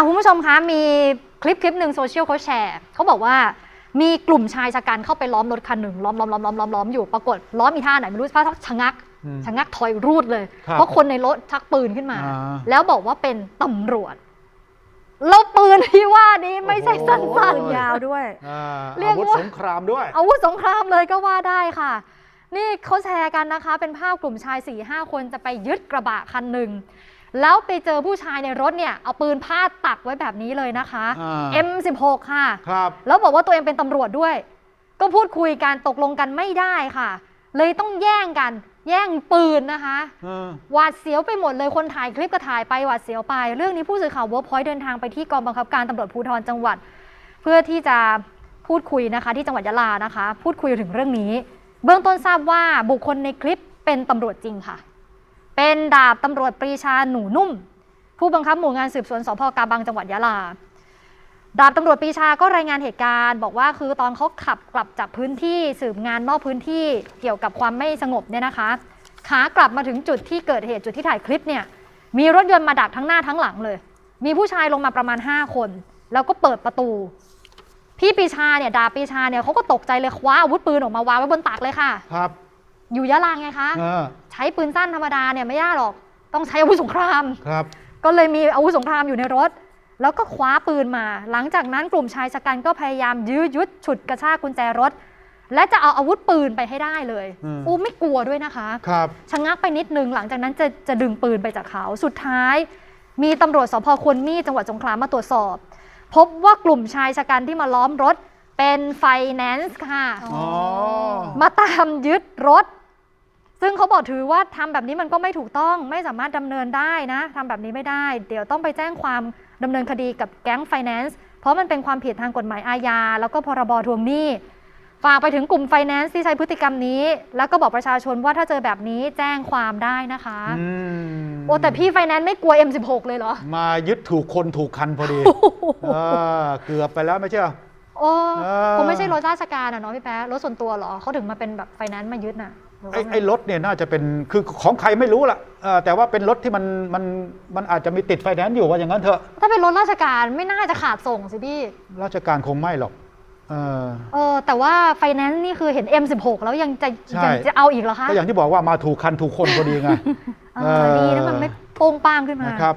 ะคุณผู้ชมคะมีคลิปคลิปหนึ่งโซเชียลเขาแชร์เขาบอกว่ามีกลุ่มชายชะกันเข้าไปล้อมรถคันหนึ่งล้อมล้อมล้อมล้อมล้อมล้อมอยู่ปรากฏล้อมมีท่าไหนไม่รู้พระชะงักอืมชะงักถอยรูดเลยครับเพราะคนในรถชักปืนขึ้นมาอ่าแล้วบอกว่าเป็นตำรวจแล้วปืนที่ว่านี้ไม่ใช่โอ้โหสั้นปืนยาวด้วยอ่าเรียกอาวุธว่าสงครามด้วยๆอาวุธสงครามเลยก็ว่าได้ค่ะ นี่เขาแชร์กันนะคะ เป็นภาพกลุ่มชาย4ี่ห้าคนจะไปยึดกระบะคันหนึ่ง แล้วไปเจอผู้ชายในรถเนี่ยเอาปืนพาดตักไว้แบบนี้เลยนะคะ อ่า M16 ค่ะ ครับ แล้วบอกว่าตัวเองเป็นตำรวจด้วย ก็พูดคุยกันตกลงกันไม่ได้ค่ะ เลยต้องแย่งกัน แย่งปืนนะคะ เออ หวาดเสียวไปหมดเลยคนถ่ายคลิปก็ถ่ายไปหวาดเสียวไป เรื่องนี้ผู้สื่อข่าวเวิร์กพอยต์เดินทางไปที่กองบังคับการตำรวจภูธรจังหวัด เพื่อที่จะพูดคุยนะคะ ที่จังหวัดยะลานะคะ พูดคุยถึงเรื่องนี้ เบื้องต้นทราบว่าบุคคลในคลิปเป็นตำรวจจริงค่ะ เป็นดาบตำรวจปรีชาหนูนุ่ม ผู้บังคับหมู่งานสืบสวนสพกาบังจังหวัดยะลา ดาบตำรวจปรีชาก็รายงานเหตุการณ์ บอกว่าคือตอนเขาขับกลับจากพื้นที่สืบงานนอกพื้นที่เกี่ยวกับความไม่สงบเนี่ยนะคะขากลับมาถึงจุดที่เกิดเหตุจุดที่ถ่ายคลิปเนี่ยมีรถยนต์มาดักทั้งหน้าทั้งหลังเลย มีผู้ชายลงมาประมาณ 5 คน แล้วก็เปิดประตู พี่ปีชาเนี่ยดาบปีชาเนี่ยเขาก็ตกใจเลยคว้าอาวุธปืนออกมาวางไว้บนตักเลยค่ะ ครับ อยู่ยะลาไงคะเออใช้ปืนสั้นธรรมดาเนี่ยไม่ยากหรอก ต้องใช้อาวุธสงคราม ครับ ก็เลยมีอาวุธสงครามอยู่ในรถ แล้วก็คว้าปืนมา หลังจากนั้นกลุ่มชายชะกันก็พยายามยื้อยุดฉุดกระชากกุญแจรถ และจะเอาอาวุธปืนไปให้ได้เลยอืม อู้ไม่กลัวด้วยนะคะ ครับ ชะงักไปนิดนึงหลังจากนั้นจะจะดึงปืนไปจากเขา สุดท้าย มีตำรวจสพควรมีดจังหวัดสงขลามาตรวจสอบ พบว่ากลุ่มชายชะกันที่มาล้อมรถเป็นไฟแนนซ์ค่ะ อ๋อ มาตามยึดรถ ซึ่งเขาบอกถือว่าทำแบบนี้มันก็ไม่ถูกต้อง ไม่สามารถดำเนินได้นะทำแบบนี้ไม่ได้ เดี๋ยวต้องไปแจ้งความดำเนินคดีกับแก๊งไฟแนนซ์เพราะมันเป็นความผิดทางกฎหมายอาญาแล้วก็พรบทวงหนี้ฝากไปถึงกลุ่มไฟแนนซ์ที่ใช้พฤติกรรมนี้ แล้วก็บอกประชาชนว่าถ้าเจอแบบนี้แจ้งความได้นะคะอืมโอ้แต่พี่ไฟแนนซ์ไม่กลัว M16 เลยเหรอ มายึดถูกคนถูกคันพอดีเออเกือบไปแล้วไม่ใช่เหรอโอ้เออคงไม่ใช่รถราชการอะเนาะพี่แป๊ะรถส่วนตัวเหรอเขาถึงมาเป็นแบบไฟแนนซ์มายึดน่ะหรือ ไอ้ว่าไงไอ้รถเนี่ยน่าจะเป็นคือของใครไม่รู้ล่ะเออแต่ว่าเป็นรถที่มันมันมันอาจจะมีติดไฟแนนซ์อยู่ว่าอย่างนั้นเถอะ ถ้าเป็นรถราชการไม่น่าจะขาดส่งสิพี่ ราชการคงไม่หรอกเออเออแต่ว่าไฟแนนซ์นี่คือเห็น M16 แล้วยังจะใช่ยังจะเอาอีกเหรอคะก็อย่างที่บอกว่ามาถูกคันถูกคนพอดีไงเออดีนะมันไม่โป้งป้างขึ้นมานะครับ